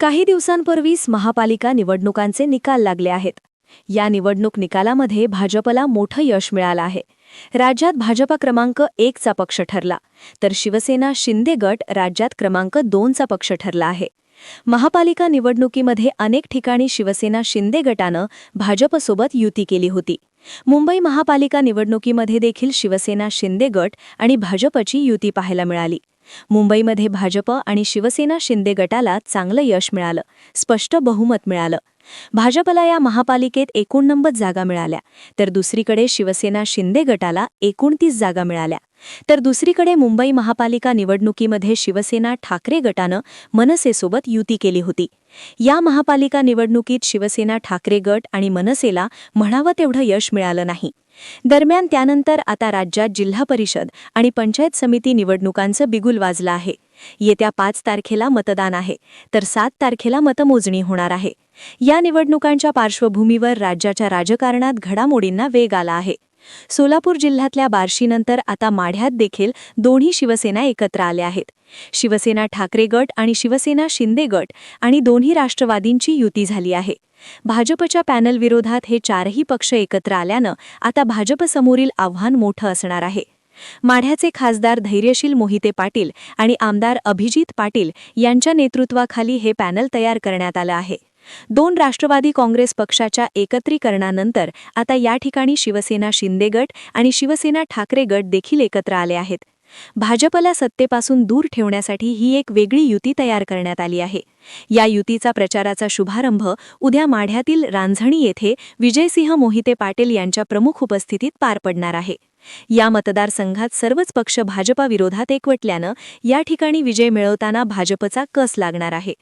काही दिवसांपूर्वीच महापालिका निवडणुकांचे निकाल लागले आहेत. या निवडणूक निकालामध्ये भाजपला मोठं यश मिळालं आहे. राज्यात भाजपा क्रमांक एकचा पक्ष ठरला तर शिवसेना शिंदे गट राज्यात क्रमांक दोनचा पक्ष ठरला आहे. महापालिका निवडणुकीमध्ये अनेक ठिकाणी शिवसेना शिंदे गटानं भाजपसोबत युती केली होती. मुंबई महापालिका निवडणुकीमध्ये देखील शिवसेना शिंदे गट आणि भाजपची युती पाहायला मिळाली. मुंबईमध्ये भाजप आणि शिवसेना शिंदे गटाला चांगलं यश मिळालं स्पष्ट बहुमत मिळालं. भाजपला या महापालिकेत एकोणनव्वद जागा मिळाल्या तर दुसरीकडे शिवसेना शिंदे गटाला एकोणतीस जागा मिळाल्या. तर दुसरीकडे मुंबई महापालिका निवडणुकीमध्ये शिवसेना ठाकरे गटानं मनसेसोबत युती केली होती. या महापालिका निवडणुकीत शिवसेना ठाकरे गट आणि मनसेला म्हणावं तेवढं यश मिळालं नाही. दरम्यान त्यानंतर आता राज्यात जिल्हा परिषद आणि पंचायत समिती निवडणुकांचं बिगुल वाजलं आहे. येत्या पाच तारखेला मतदान आहे तर सात तारखेला मतमोजणी होणार आहे. या निवडणुकांच्या पार्श्वभूमीवर राज्याच्या राजकारणात घडामोडींना वेग आला आहे. सोलापूर जिल्ह्यातल्या बार्शीनंतर आता माढ्यात देखील दोन्ही शिवसेना एकत्र आल्या आहेत. शिवसेना ठाकरे गट आणि शिवसेना शिंदे गट आणि दोन्ही राष्ट्रवादींची युती झाली आहे. भाजपच्या पॅनल विरोधात हे चारही पक्ष एकत्र आल्यानं आता भाजपसमोरील आव्हान मोठं असणार आहे. माढ्याचे खासदार धैर्यशील मोहिते पाटील आणि आमदार अभिजित पाटील यांच्या नेतृत्वाखाली हे पॅनल तयार करण्यात आलं आहे. दोन राष्ट्रवादी काँग्रेस पक्षाच्या एकत्रीकरणानंतर आता या ठिकाणी शिवसेना शिंदे गट आणि शिवसेना ठाकरे गट देखील एकत्र आले आहेत. भाजपला सत्तेपासून दूर ठेवण्यासाठी ही एक वेगळी युती तयार करण्यात आली आहे. या युतीचा प्रचाराचा शुभारंभ उद्या माढ्यातील रांझणी येथे विजयसिंह मोहिते पाटील यांच्या प्रमुख उपस्थितीत पार पडणार आहे. या मतदारसंघात सर्वच पक्ष भाजपाविरोधात एकवटल्यानं या ठिकाणी विजय मिळवताना भाजपचा कस लागणार आहे?